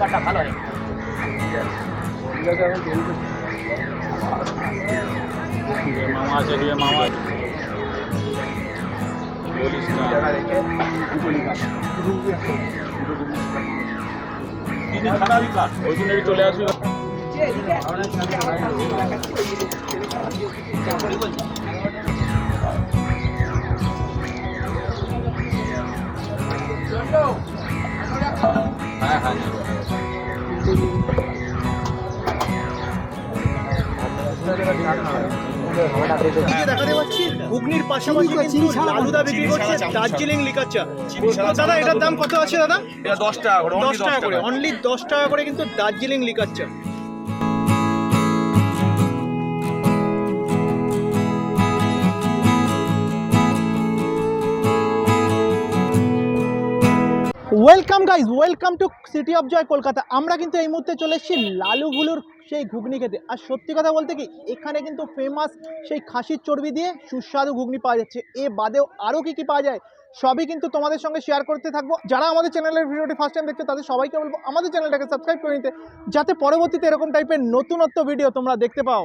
কাটা ভালো হয় মামা আছে দিয়ে মামা জন্যই চলে আসবি হ্যাঁ হ্যাঁ। এদিকে দেখাতে পাচ্ছি? ঘুগনির পাশাপাশি কিন্তু লালুদা বিক্রি করছে দার্জিলিং লিকার চা। দাদা এটার দাম কত আছে দাদা? দশ টাকা করে দশ টাকা করে অনলি দশ টাকা করে কিন্তু দার্জিলিং লিকার চা। Welcome guys welcome to City of Joy Kolkata আমরা কিন্তু এই মুহূর্তে চলে এসেছি লালু ভুলুর সেই ঘুগনি খেতে। আর সত্যি কথা বলতে কি, এখানে কিন্তু ফেমাস সেই খাসির চর্বি দিয়ে সুস্বাদু ঘুগনি পাওয়া যাচ্ছে। এ বাদেও আরও কী কী পাওয়া যায়, সবই কিন্তু তোমাদের সঙ্গে শেয়ার করতে থাকব। যারা আমাদের চ্যানেলের ভিডিওটি ফার্স্ট টাইম দেখছ, তাদের সবাইকে বলব, আমাদের চ্যানেলটাকে সাবস্ক্রাইব করে নিতে, যাতে পরবর্তীতে এরকম টাইপের নতুনত্ব ভিডিও তোমরা দেখতে পাও।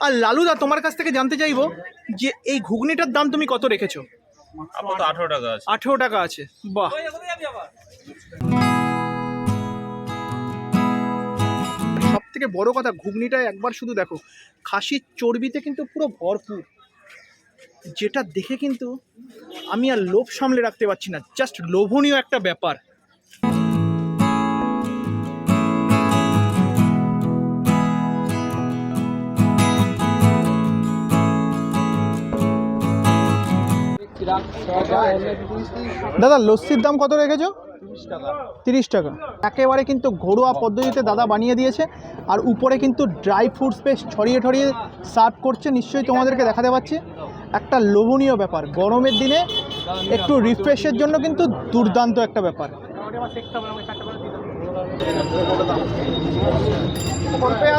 আর লালুদা তোমার কাছ থেকে জানতে চাইব যে এই ঘুগনিটার দাম তুমি কত রেখেছো? আপাতত আঠারো টাকা আছে। আঠেরো টাকা আছে বাহ। সব থেকে বড় কথা ঘুগনিটা একবার শুধু দেখো খাসির চর্বিতে কিন্তু পুরো ভরপুর। যেটা দেখে কিন্তু আমি আর লোভ সামলে রাখতে পারছি না জাস্ট লোভনীয় একটা ব্যাপার। দাদা, লস্যির দাম কত রেখেছো? তিরিশ টাকা। একেবারে কিন্তু ঘরোয়া পদ্ধতিতে দাদা বানিয়ে দিয়েছে, আর উপরে কিন্তু ড্রাই ফ্রুটস পেস্ট ছড়িয়ে ছড়িয়ে সার্ভ করছে, নিশ্চয়ই তোমাদেরকে দেখাতে পাচ্ছি। একটা লোভনীয় ব্যাপার, গরমের দিনে একটু রিফ্রেশের জন্য কিন্তু দুর্দান্ত একটা ব্যাপার।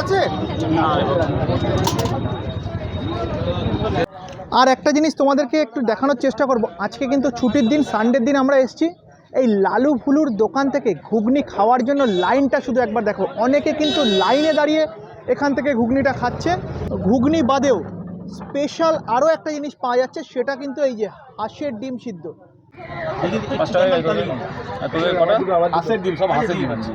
আছে? আর একটা জিনিস তোমাদেরকে একটু দেখানোর চেষ্টা করব। আজকে কিন্তু ছুটির দিন সানডের দিন আমরা এসেছি। এই লালু ফুলুর দোকান থেকে ঘুগনি খাওয়ার জন্য লাইনটা শুধু একবার দেখো। অনেকে কিন্তু লাইনে দাঁড়িয়ে এখান থেকে ঘুগনিটা খাচ্ছে। ঘুগনি বাদেও স্পেশাল আরও একটা জিনিস পাওয়া যাচ্ছে সেটা কিন্তু এই যে হাঁসের ডিম সিদ্ধ। হাঁসের ডিম সব হাঁসের ডিম। আছে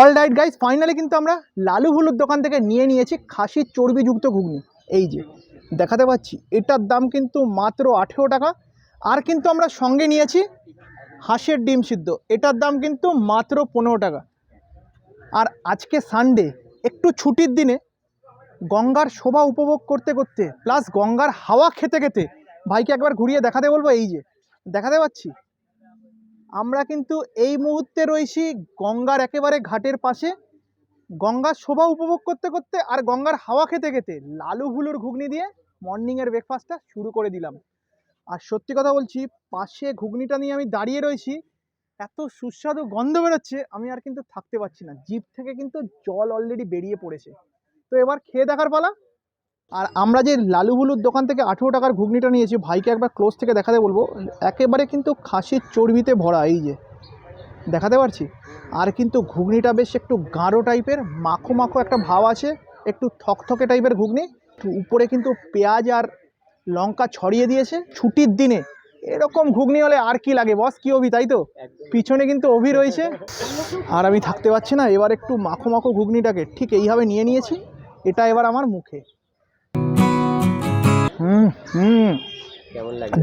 অল রাইট গাইজ ফাইনালি কিন্তু আমরা লালু হুলুর দোকান থেকে নিয়ে নিয়েছি খাসির চর্বিযুক্ত ঘুগনি। এই যে, দেখাতে পাচ্ছি, এটার দাম কিন্তু মাত্র আঠেরো টাকা। আর কিন্তু আমরা সঙ্গে নিয়েছি হাঁসের ডিম সিদ্ধ, এটার দাম কিন্তু মাত্র পনেরো টাকা। আর আজকে সানডে একটু ছুটির দিনে গঙ্গার শোভা উপভোগ করতে করতে প্লাস গঙ্গার হাওয়া খেতে খেতে, ভাইকে একবার ঘুরিয়ে দেখাতে বলব, এই যে, দেখাতে পাচ্ছি? আমরা কিন্তু এই মুহূর্তে রয়েছি গঙ্গার একেবারে ঘাটের পাশে। গঙ্গার শোভা উপভোগ করতে করতে আর গঙ্গার হাওয়া খেতে খেতে লালু হুলুর ঘুগনি দিয়ে মর্নিংয়ের ব্রেকফাস্টটা শুরু করে দিলাম। আর সত্যি কথা বলছি, পাশে ঘুগনিটা নিয়ে আমি দাঁড়িয়ে রয়েছি, এত সুস্বাদু গন্ধ বেরোচ্ছে, আমি আর কিন্তু থাকতে পারছি না। জিভ থেকে কিন্তু জল অলরেডি বেরিয়ে পড়েছে। তো এবার খেয়ে দেখার পালা। আর আমরা যে লালু হুলুর দোকান থেকে আঠেরো টাকার ঘুগনিটা নিয়েছি ভাইকে একবার ক্লোজ থেকে দেখাতে বলব। একেবারে কিন্তু খাসির চর্বিতে ভরা এই যে। দেখাতে পারছি? আর কিন্তু ঘুগনিটা বেশ একটু গাঢ় টাইপের মাখো মাখো একটা ভাব আছে একটু থকথকে টাইপের ঘুগনি। উপরে কিন্তু পেঁয়াজ আর লঙ্কা ছড়িয়ে দিয়েছে। ছুটির দিনে এরকম ঘুগনি হলে আর কি লাগে বস? কি অভি তাই তো? পিছনে কিন্তু অভি রয়েছে। আর আমি থাকতে পারছি না এবার একটু মাখো মাখো ঘুগনিটাকে ঠিক এইভাবে নিয়ে নিয়েছি। এটা এবার আমার মুখে। হুম হুম।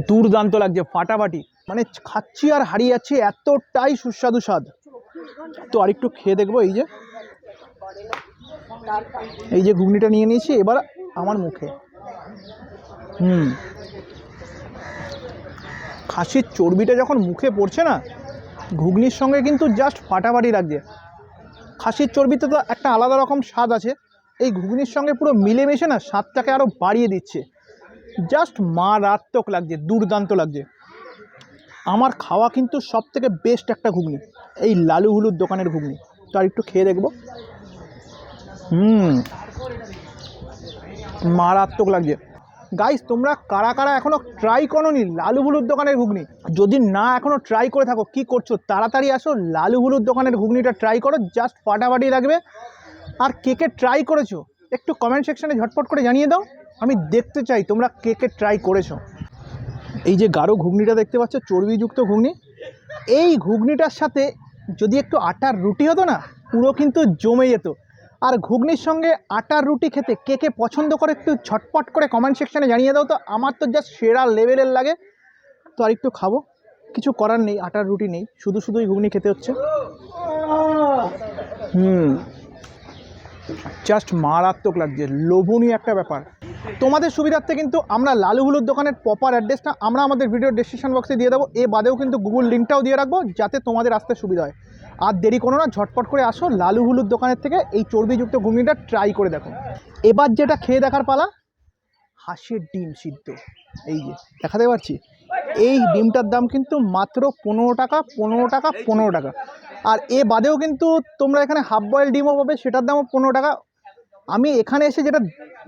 দুর্দান্ত লাগছে ফাটাফাটি। মানে খাচ্ছি আর হারিয়ে যাচ্ছি এতটাই সুস্বাদু স্বাদ। তো আরেকটু খেয়ে দেখব এই যে। এই যে ঘুগনিটা নিয়ে নিয়েছি এবার আমার মুখে। হুম। খাসির চর্বিটা যখন মুখে পড়ছে না ঘুগনির সঙ্গে কিন্তু জাস্ট ফাটাফাটি লাগছে। খাসির চর্বিতে তো একটা আলাদা রকম স্বাদ আছে। এই ঘুগনির সঙ্গে পুরো মিলেমিশে না স্বাদটাকে আরও বাড়িয়ে দিচ্ছে। জাস্ট মারাত্মক লাগছে, দুর্দান্ত লাগছে। আমার খাওয়া কিন্তু সব থেকে বেস্ট একটা ঘুগনি, এই লালু হুলুর দোকানের ঘুগনি। তো আর একটু খেয়ে দেখব। হুম, মারাত্মক লাগছে। গাইস তোমরা কারা কারা এখনও ট্রাই করোনি লালু হুলুর দোকানের ঘুগনি? যদি না এখনও ট্রাই করে থাকো, কি করছ? তাড়াতাড়ি আসো, লালু হুলুর দোকানের ঘুগনিটা ট্রাই করো জাস্ট ফাটাফাটি লাগবে। আর কে কে ট্রাই করেছ, একটু কমেন্ট সেকশনে ঝটপট করে জানিয়ে দাও। আমি দেখতে চাই, তোমরা কে কে ট্রাই করেছ। এই যে গাঢ় ঘুগনিটা দেখতে পাচ্ছ, চর্বিযুক্ত ঘুগনি। এই ঘুগনিটার সাথে যদি একটু আটার রুটি হতো না, পুরো কিন্তু জমে যেত। আর ঘুগনির সঙ্গে আটার রুটি খেতে কে কে পছন্দ করে একটু ছটপট করে কমেন্ট সেকশনে জানিয়ে দাও তো, আমার তো জাস্ট সেরা লেভেলের লাগে। তো আর একটু খাব। কিছু করার নেই, আটার রুটি নেই, শুধু শুধুই ঘুগনি খেতে হচ্ছে। হুম জাস্ট মারাত্মক লাগছে, লোভনীয় একটা ব্যাপার। তোমাদের সুবিধার্থে কিন্তু আমরা লালু হুলুর দোকানের প্রপার অ্যাড্রেসটা আমরা আমাদের ভিডিও ডেসক্রিপশন বক্সে দিয়ে দেবো। এ বাদেও কিন্তু গুগল লিঙ্কটাও দিয়ে রাখব যাতে তোমাদের আসতে সুবিধা হয়। আর দেরি করো না, ঝটপট করে আসো লালু হুলুর দোকানের থেকে এই চর্বিযুক্ত ঘুগনিটা ট্রাই করে দেখো। এবার যেটা খেয়ে দেখার পালা, হাঁসের ডিম সিদ্ধ। এই যে, দেখাতে পারছি? এই ডিমটার দাম কিন্তু মাত্র পনেরো টাকা পনেরো টাকা পনেরো টাকা। আর এ বাদেও কিন্তু তোমরা এখানে হাফ বয়েল ডিমও পাবে, সেটার দামও পনেরো টাকা আমি এখানে এসে যেটা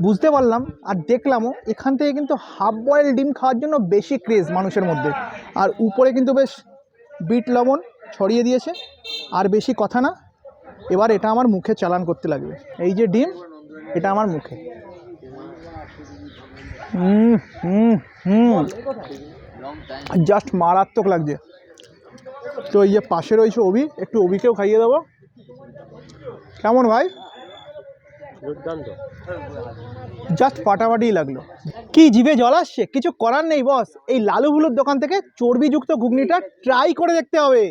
বুঝতে পারলাম আর দেখলামও, এখান থেকে কিন্তু হাফ বয়েল ডিম খাওয়ার জন্য বেশি ক্রেজ মানুষের মধ্যে। আর উপরে কিন্তু বেশ বিট লবণ ছড়িয়ে দিয়েছে, আর বেশি কথা না। এবার এটা আমার মুখে চালান করতে লাগবে। এই যে ডিম, এটা আমার মুখে। জাস্ট মারাত্মক লাগছে। তো এই যে পাশে রয়েছে অভি, একটু অভিকেও খাইয়ে দেবো। কেমন ভাই? দুর্দান্ত। জাস্ট ফাটাফাটি লাগল। কি জিভে জল আসছে? কিছু করার নেই বস এই লালু হুলুর দোকান থেকে চর্বিযুক্ত ঘুগনিটা ট্রাই করে দেখতে হবে।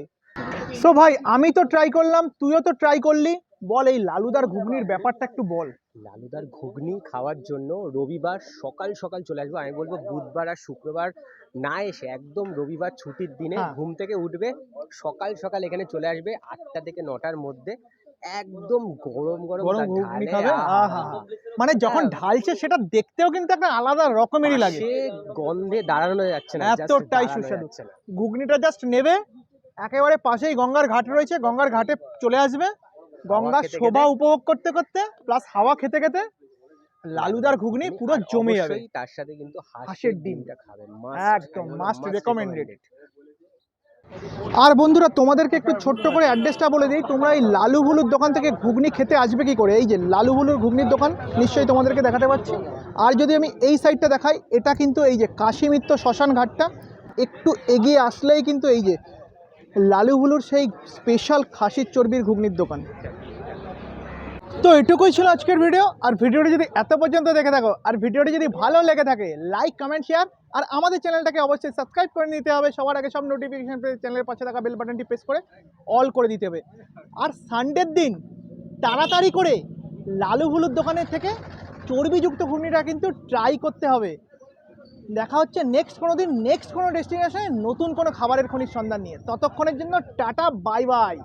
সো ভাই আমি তো ট্রাই করলাম তুইও তো ট্রাই করলি। বল এই লালুদার ঘুগনির ব্যাপারটা একটু বল। লালুদার ঘুগনি খাওয়ার জন্য রবিবার সকাল সকাল চলে আসব। আমি বলব বুধবার আর শুক্রবার না এসে একদম রবিবার ছুটির দিনে হ্যাঁ। ঘুম থেকে উঠবে সকাল সকাল এখানে চলে আসবে আটটা থেকে নটার মধ্যে। একদম গরম গরম গরম ঘুগনি খাবে আহা! মানে যখন ঢালছে সেটা দেখতেও কিন্তু একটা আলাদা রকমেরই লাগে। পাশে গন্ধে দাঁড়ানো যাচ্ছে না এতটাই সুস্বাদু। ঘুগনিটা জাস্ট নেবে একেবারে পাশেই গঙ্গার ঘাট রয়েছে গঙ্গার ঘাটে চলে আসবে। গঙ্গার শোভা উপভোগ করতে করতে প্লাস হাওয়া খেতে খেতে লালুদার ঘুগনি পুরো জমে যাবে। তার সাথে কিন্তু হাঁসের ডিমটা খাবেন। একদম, must recommended। আর বন্ধুরা, তোমাদেরকে একটু ছোট্ট করে অ্যাড্রেসটা বলে দিই। তোমরা এই লালু ভুলুর দোকান থেকে ঘুগনি খেতে আসবে কি করে? এই যে লালু ভুলুর ঘুগনির দোকান, নিশ্চয়ই তোমাদেরকে দেখাতে পাচ্ছি। আর যদি আমি এই সাইডটা দেখাই, এটা কিন্তু এই যে কাশিমিত্র শ্মশান ঘাটটা। একটু এগিয়ে আসলেই কিন্তু এই যে লালু ভুলুর সেই স্পেশাল খাসির চর্বির ঘুগনির দোকান। তো এটুকুই ছিল আজকের ভিডিও আর ভিডিওটি যদি এত পর্যন্ত দেখে থাকো, আর ভিডিওটি যদি ভালো লেগে থাকে লাইক কমেন্ট শেয়ার আর আমাদের চ্যানেলটাকে অবশ্যই সাবস্ক্রাইব করে নিতে হবে। সবার আগে সব নোটিফিকেশান পেয়ে চ্যানেলের পাশে থাকা বেল বাটনটি প্রেস করে অল করে দিতে হবে। আর সানডের দিন তাড়াতাড়ি করে লালু হুলুর দোকানের থেকে চর্বিযুক্ত ঘূর্ণিটা কিন্তু ট্রাই করতে হবে। দেখা হচ্ছে নেক্সট কোনো দিন নেক্সট কোনো ডেস্টিনেশনে নতুন কোনো খাবারের খনির সন্ধান নিয়ে। ততক্ষণের জন্য টাটা বাই বাই